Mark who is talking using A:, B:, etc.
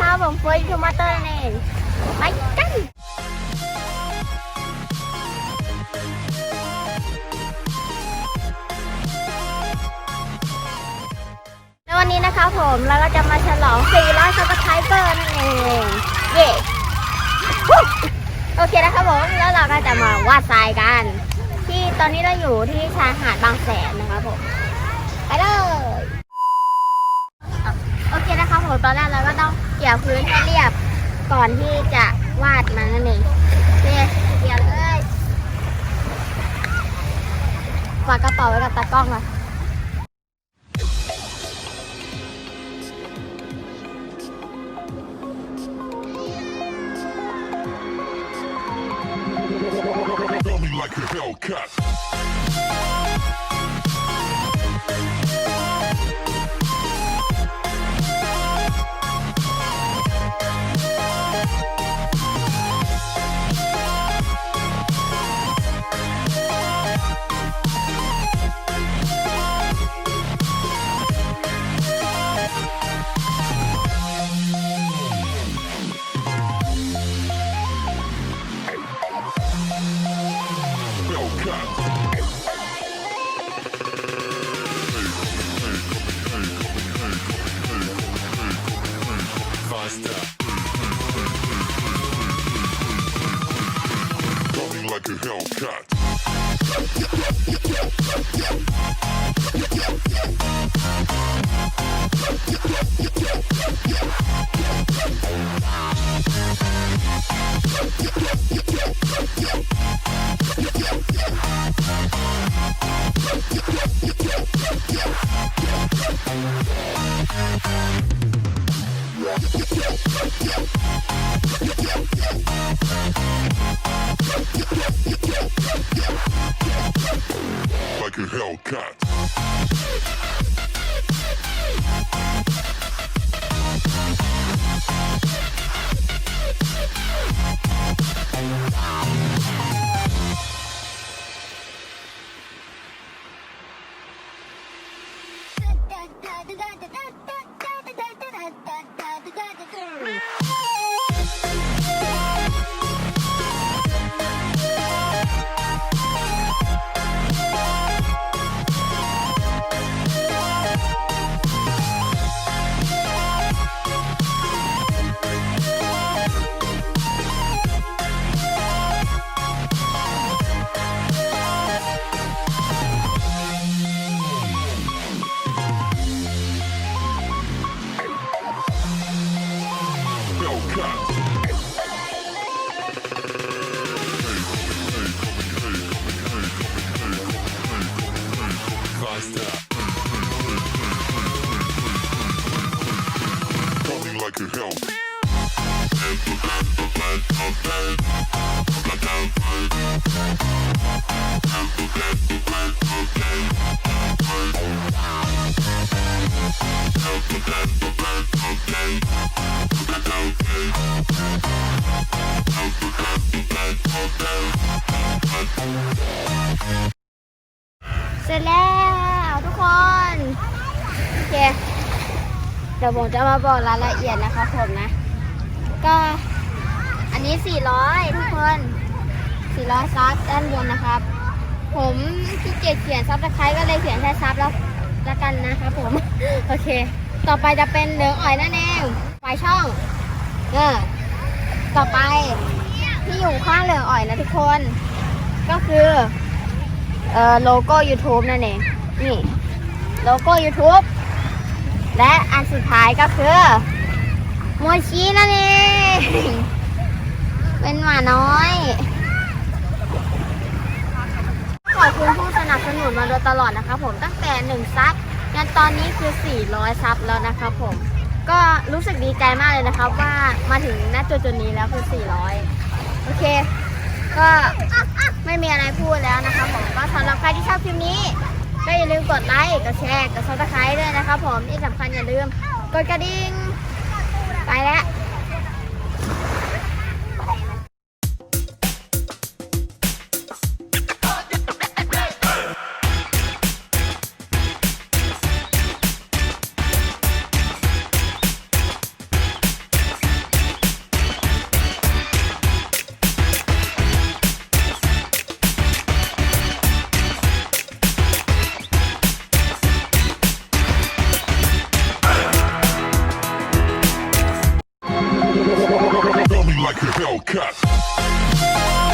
A: นะครับผมเฟิร์สทูมาเตอร์นั่นเองไปกันแล้ววันนี้นะคะผมเราก็จะมาฉลอง400ซับสไครเบอร์นั่นเองเย้โอเคนะครับผมแล้วเราก็จะมาวาดทรายกัน ที่ตอนนี้เราอยู่ที่ชายหาดบางแสนนะครับผมไปเลยโอเคนะครับผมตอนแรกเราก็ต้อง เกี่ยวพื้นให้เรียบก่อนที่จะวาดมันนั่นเองโอเคเกี่ยวเลยฝากกระเป๋าไว้กับตากล้องอะ
B: Feel me like a Hellcat. Like a Hellcat. Like a Hellcat. Coming like a Hellcat.
A: เสร็จแล้วทุกคนโอเคเดี๋ยวผมจะมาบอกรายละเอียดนะคะผมนะ ก็อันนี้ 400 ทุกคน 400 ซับด้านบนนะครับ ผมขี้เกียจเขียนซับสไครต์ก็เลยเขียนแค่ซับแล้วละกันนะครับผม โอเค ต่อไปจะเป็นเหลืองอ่อยนั่นเองไฟช่องเออต่อไปที่อยู่ข้างเหลืองอ่อยนะทุกคน ก็คือเอ่อโลโก้ YouTube นั่นเองนี่โลโก้ YouTube และอันสุดท้ายก็คือโมชินั่นเอง เป็นหมาน้อย ขอบคุณผู้สนับสนุนมาโดยตลอดนะคะผมตั้งแต่ 1 ซับยันตอนนี้คือ 400 ซับแล้วนะครับผม ก็รู้สึกดีใจมากเลยนะครับว่ามาถึงณจุดจุดนี้แล้วคือ 400 โอเค ก็ไม่มีอะไรพูดแล้วนะคะผมก็สำหรับใครที่ชอบคลิปนี้ ก็อย่าลืมกดไลค์กดแชร์กดซับสไครต์ด้วยนะคะผมที่สำคัญอย่าลืมกดกระดิ่งไปแล้ว like a
B: Hellcat.